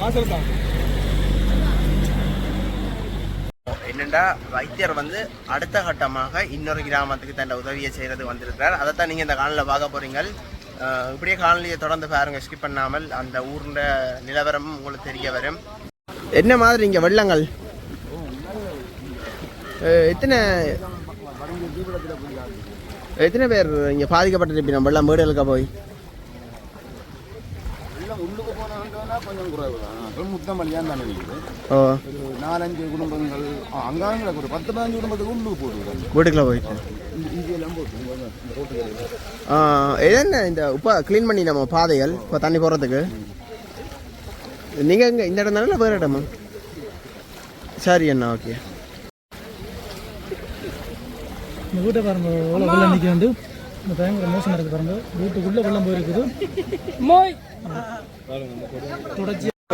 வாசல் என்னண்டா வைத்தியர் வந்து அடுத்த கட்டமாக இன்னொரு கிராமத்துக்கு தன் உதவியை செய்கிறது வந்திருக்கிறார். அதைத்தான் நீங்கள் இந்த காணொலியில் பார்க்க போறீங்க. அஹ் இப்படியே காணொலியை தொடர்ந்து பாருங்க. ஸ்கிப் பண்ணாமல் அந்த ஊர்ல நிலவரமும் உங்களுக்கு தெரிய வரும். என்ன மாதிரி இங்கே வெள்ளங்கள்? எத்தனை எத்தனை பேர் இங்கே பாதிக்கப்பட்டிருப்பீங்க வெள்ளம் வீடுகளுக்கு போய் எல்லாம் உள்ளுக்கு போனோம்னா கொஞ்சம் குறைவு தான் அப்புறம் முத்தமல்லியான் தானே இருக்குது. ஓ ஒரு நாலஞ்சு குடும்பங்கள் அங்காங்க ஒரு பத்து பதினஞ்சு குடும்பத்துக்கு உள்ளுக்கு போட்டுருக்காங்க. வீட்டுக்குள்ள போயிட்டு. போட்டு என்ன இந்த இப்போ க்ளீன் பண்ணி நம்ம பாதைகள் இப்போ தண்ணி போகிறதுக்கு நீங்கள் இங்கே இந்த இடம் தானே வேறு இடமா? சரி அண்ணா ஓகே இந்த வீட்டை பாருங்க எவ்வளோ வெள்ளம் நிற்க வந்து. இந்த பயங்கர மோசமாக இருக்குது பாருங்க. வீட்டுக்குள்ளே வெள்ளம் போயிருக்குது.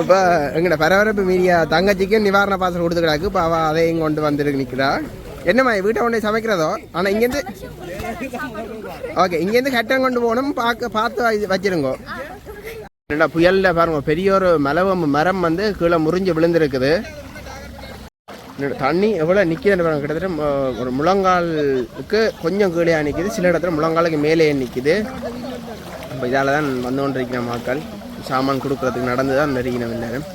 இப்போ எங்கட பரபரப்பு மீடியா தங்கச்சிக்கு நிவாரண பாசல் கொடுத்துக்கிறாக்கு இப்போ அவள் அதையும் கொண்டு வந்துருக்கு நிற்கிறா என்னம்மா வீட்டை கொண்டு சமைக்கிறதோ? ஆனால் இங்கேருந்து ஓகே இங்கேருந்து கட்டம் கொண்டு போகணும் பார்க்க பார்த்து வச்சிருங்கோ. என்னடா புயலில் பாருங்க பெரிய ஒரு மலவம் மரம் வந்து கீழே முறிஞ்சு விழுந்துருக்குது. தண்ணி எவ்வளோ நிற்கிதுன்னு பாருங்க கிட்டத்தட்ட ஒரு முழங்காலுக்கு கொஞ்சம் கீழே நிற்கிது சில இடத்துல முழங்காலுக்கு மேலே நிற்கிது இப்போ இதால் தான் வந்து கொண்டிருக்கிற மக்கள். சாமான் கொடுக்கறதுக்கு நடந்து தான் நெருங்கின எல்லாரும்.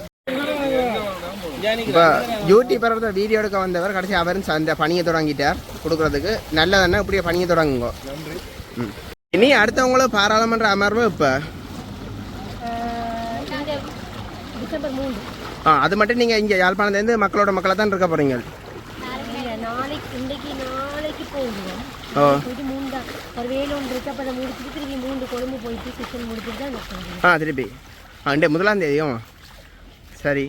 இப்போ யூடியூபர் வீடியோ எடுக்க வந்தவர் கடைசி அவரும் அந்த பணியை தொடங்கிட்டார். கொடுக்கறதுக்கு நல்லதானே இப்படியே பணியை தொடங்குங்க. ம். இனி அடுத்தவங்களும் பாராளுமன்ற அமர்வு இப்போ? ஆ அது மட்டும் நீங்கள் இங்கே யாழ்ப்பாணத்துலேருந்து மக்களோட மக்களை தான் இருக்க போகிறீங்க ஓ போயிட்டு மூணு தான் ஒரு முடிச்சுட்டு திருப்பி மூன்று கொழும்பு போயிட்டு கிச்சன் முடிச்சுட்டு தான் ஆ திருப்பி. ஆ இந்த முதலாம் தேதியும் சரி.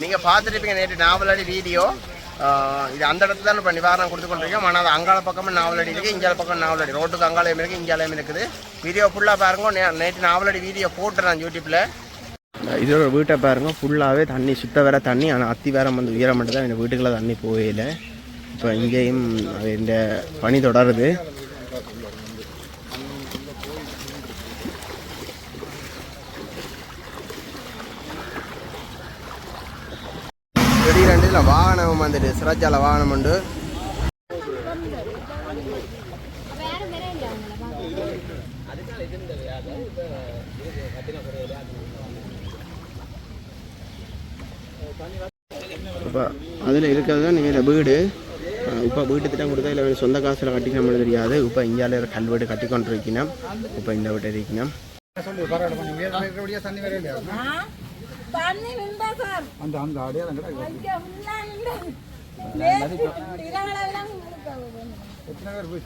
நீங்கள் பார்த்துருப்பீங்க நேற்று நாவலடி வீடியோ. இது அந்த இடத்துல தான் இப்போ நிவாரணம் கொடுத்து கொண்டிருக்கோம் ஆனால் அது அங்கால பக்கமும் நாவலடி இருக்குது இங்கால பக்கம் நாவலடி ரோட்டுக்கு அங்காலையும் இருக்குது இங்காலையும் இருக்குது. வீடியோ ஃபுல்லாக பாருங்க. நே- நேற்று நாவலடி வீடியோ போட்டுறேன் யூடியூப்பில் இதோட வீட்டை பாருங்க. ஃபுல்லாகவே தண்ணி சுத்த வேற தண்ணி. ஆனால் அத்தி வேற வந்து உயரம் மட்டும் தான். எங்கள் வீட்டுக்குள்ளே தண்ணி போகல இப்போ இங்கேயும் இந்த பனி தொடருது. திடீரெண்டு இதில் வாகனம் வந்துட்டு சிராஜால வாகனம் உண்டு. இப்போ அதில் இருக்கிறது தான் நீங்கள் வீடு. இப்போ வீட்டு திட்டம் கொடுத்தா இல்லை சொந்த காசில் கட்டிக்கணும் தெரியாது. இப்போ இந்தியாவில் இருக்கிற கல்வெட்டு கட்டி கொண்டு இருக்கணும் இப்போ இந்த வீட்டை இருக்கணும் அந்த அந்த அடையாளம் எத்தனை பேர் போய்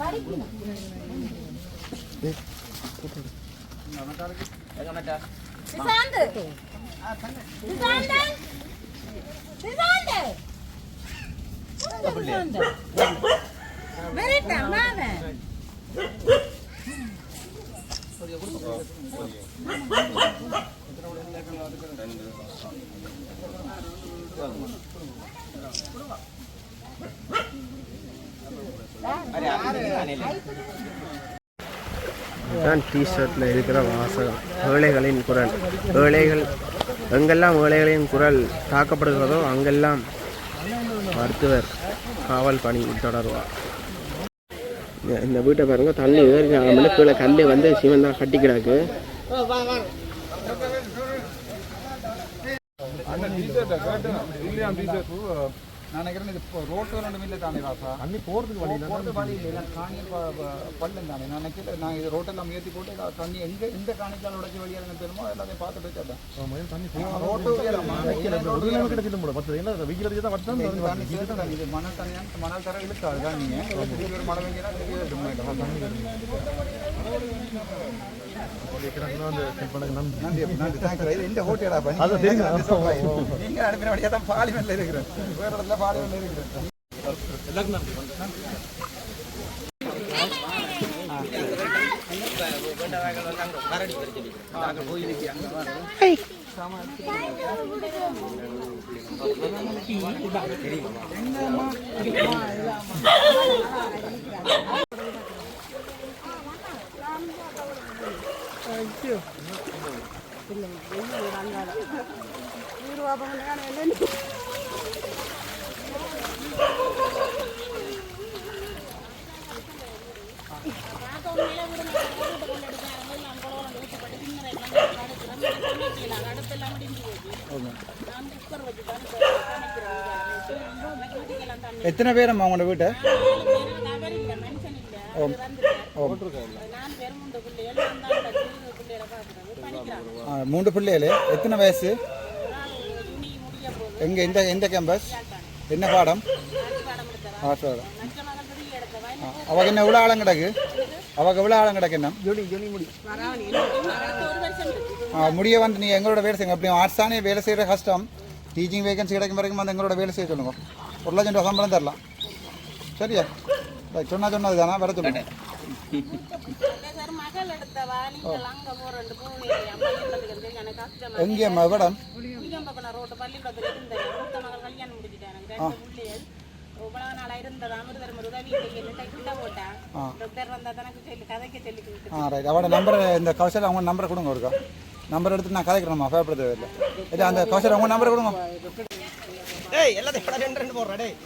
படிக்கணும். நிசாந்து. நிசாந்து. நிசாந்து. வரட்டா, வாங்க. தான் டிஷர்ட்டில் இருக்கிற வாசகம் ஏழைகளின் குரல். ஏழைகள் எங்கெல்லாம் ஏழைகளின் குரல் தாக்கப்படுகிறதோ அங்கெல்லாம் மருத்துவர் காவல் பணி தொடர்வார். இந்த- வீட்டை பாருங்க தண்ணி ஏறி கீழே கல் வந்து சிமெண்டா கட்டி கிடக்கு இல்லையா டீஷர்ட் நான் நினைக்கிறேன் இது ரோட்டு ரெண்டு மில்ல தானே ராசா? அன்னி போகிறதுக்கு வழி போகிறது வழி இல்லை நான் காணியில் பள்ளம் தானே? நான் நினைக்கிறேன் நான் இது ரோட்டெல்லாம் ஏற்றி போட்டு தண்ணி எங்கே எந்த காணிக்கால் உடச்சி எனக்கு தெரியுமோ எல்லாத்தையும் பார்த்துட்டு வச்சிருந்தேன் தண்ணி ரோட்டு தண்ணி சேர்த்து தான் இது மணல் தண்ணியாக மணல் தர இழுக்காது தான் நீங்கள் திடீர் ஒரு மழை இது இந்த ஹோட்டலா நீங்க அனுப்பின வழியா தான் பாலிமன்ல இருக்கிறேன். வேற இடத்துல ஐயோ இல்லை இல்லை பாலிமன்ல இருக்கிறேன் எத்தனை பேர் அம்மா உங்களோட வீட்டை? மூன்று பிள்ளைகளு. எத்தனை வயசு? எங்க எந்த எந்த கேம்பஸ் என்ன பாடம்? ஆர்ட்ஸ் பாடம் ஆ, அவக்கு என்ன எவ்வளோ ஆழம் கிடக்கு? அவக்கு எவ்வளோ ஆழம் கிடக்கு என்ன? ஆ, முடிய வந்து நீங்கள் எங்களோட வேலை செய்யுங்க. அப்படி ஆர்ட்ஸானே வேலை செய்கிற கஷ்டம். டீச்சிங் வேகன்சி கிடைக்கும் வரைக்கும் வந்து எங்களோட வேலை செய்ய சொல்லுங்க. ஒரு லட்சம் ரூபா சம்பளம் தரலாம். சரியா? சொன்னா சொன்னது தானே? வர சொல்லுங்க எங்கே மேடம் உதவி கிட்ட போட்டேன் டாக்டர் சொல்லி கதைக்க சொல்லி கொடுத்து ஆ ரைட் அவட நம்பரை இந்த கௌசல் அவங்க நம்பரை கொடுங்க ஒருக்கா. நம்பர் எடுத்து நான் கதைக்கிறேன்மா பயப்படுறது இல்லை இல்லை அந்த கௌசல் அவங்க நம்பரை கொடுங்க. ஏய் எல்லாத்தையும் படம் ரெண்டு ரெண்டு போடுறா டேய்.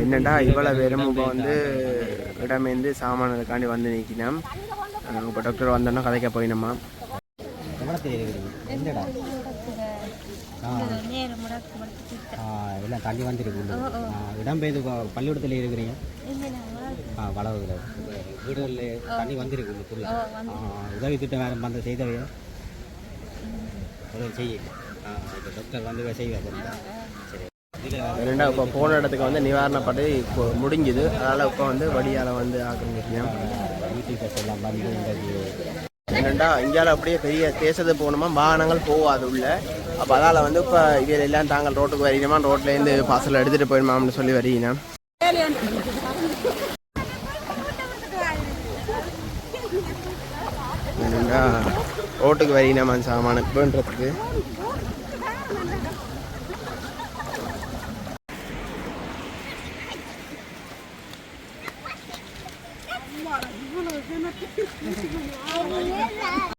என்னடா இவ்வளோ பேரும் இப்போ வந்து இடமேந்து சாமானதுக்காண்டி வந்து நிற்கினோம் இப்போ டாக்டர் வந்தோன்னா கதைக்க போயினோமா? எல்லாம் தள்ளி வந்துருக்கு இடம்பெயர்ந்து பள்ளிக்கூடத்தில் இருக்கிறீங்க? ஆ வளவுல வீடுகளில் தண்ணி வந்திருக்கு உள்ளுக்குள்ள ஆ, உதவி திட்டம் வேறு வந்து செய்தவைய? உதவி செய்ய இப்போ டாக்டர் வந்து செய்வார் சரி. ரெண்டா இப்போ போன இடத்துக்கு வந்து நிவாரணப்பட்டு இப்போ முடிஞ்சுது. அதனால் இப்போ வந்து வடியால் வந்து ஆக்கிரமிக்கிறேன் யூடியூப் பஸ் எல்லாம் வந்து என்னண்டா இந்தியாவில் அப்படியே பெரிய தேசத்து போகணுமா? வாகனங்கள் போகாது உள்ள. அப்போ அதால் வந்து இப்போ இதில் எல்லாம் தாங்கள் ரோட்டுக்கு வரீங்கம்மா ரோட்லேருந்து பார்சல் எடுத்துகிட்டு போயிடுமாம்னு சொல்லி வரீங்க ரோட்டுக்கு வரீங்கம்மா சாமான இப்போன்றதுக்கு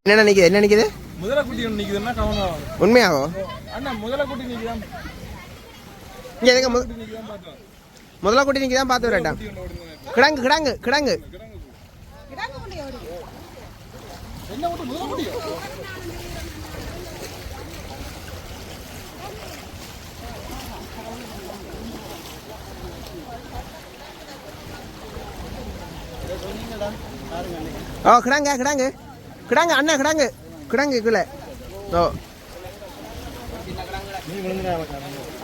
என்ன நினைக்குது? என்ன நினைக்குது? முதல குட்டி ஒன்று நிற்குதுன்னா கவனம் உண்மையாவோ? அண்ணா முதல குட்டி நிற்குதான் இங்கே எதுக்கு மு முதல்ல குட்டி தான் பார்த்து வரேன்டா கிடங்கு கிடங்கு கிடங்கு. ஓ கிடங்க கிடங்கு. கிடங்கு அண்ணா கிடங்கு. கிடங்கு கீழே ஓ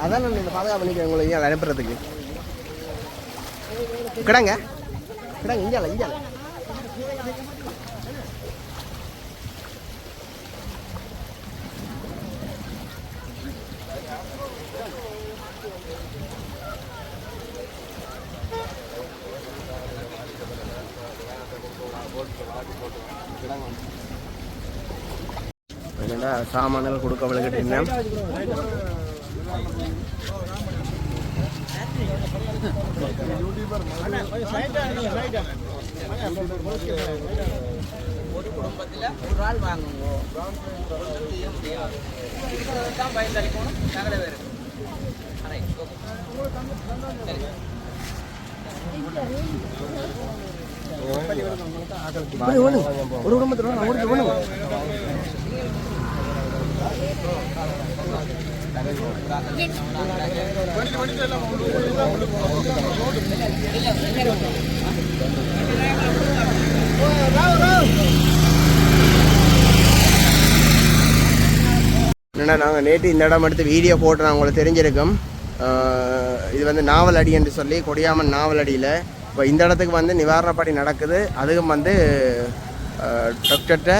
அதான் நான் இந்த பாதுகாப்பு பண்ணிக்கிறேன் உங்களை இங்கே அனுப்புறதுக்கு. கிடங்க. கிடங்க இஞ்சால இஞ்சால என்னடா சாமான்கள் கொடுக்க விளக்கிட்டீங்க ஒரு குடும்பத்தில் ஒரு குடும்பம் என்னடா நாங்கள் நேற்று இந்த இடம் எடுத்து வீடியோ போட்டு நான் உங்களுக்கு தெரிஞ்சிருக்கோம். இது வந்து நாவல் அடி என்று சொல்லி கொடியாமன் நாவல் அடியில் இப்போ இந்த இடத்துக்கு வந்து நிவாரணப்படி நடக்குது. அதுவும் வந்து டாக்டர்கிட்ட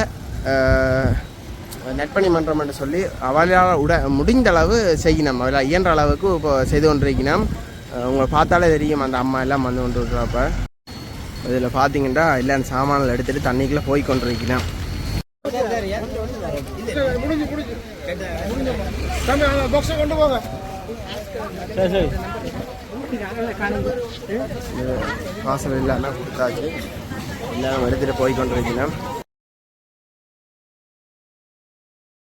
நெற்பணி மன்றம்னு சொல்லி அவளால் உட முடிந்த அளவு செய்யணும் அவளால் இயன்ற அளவுக்கு இப்போ செய்து கொண்டிருக்கணும் உங்களை பார்த்தாலே தெரியும் அந்த அம்மா எல்லாம் வந்து கொண்டு இருக்கிறப்ப. இதில் பார்த்தீங்கன்னா எல்லாம் சாமான்கள் எடுத்துகிட்டு தண்ணிக்குள்ளே போய் கொண்டிருக்கணும் வாசல் இல்லாமல் கொடுத்தாச்சு. எல்லாம் எடுத்துகிட்டு போய் கொண்டிருக்கணும்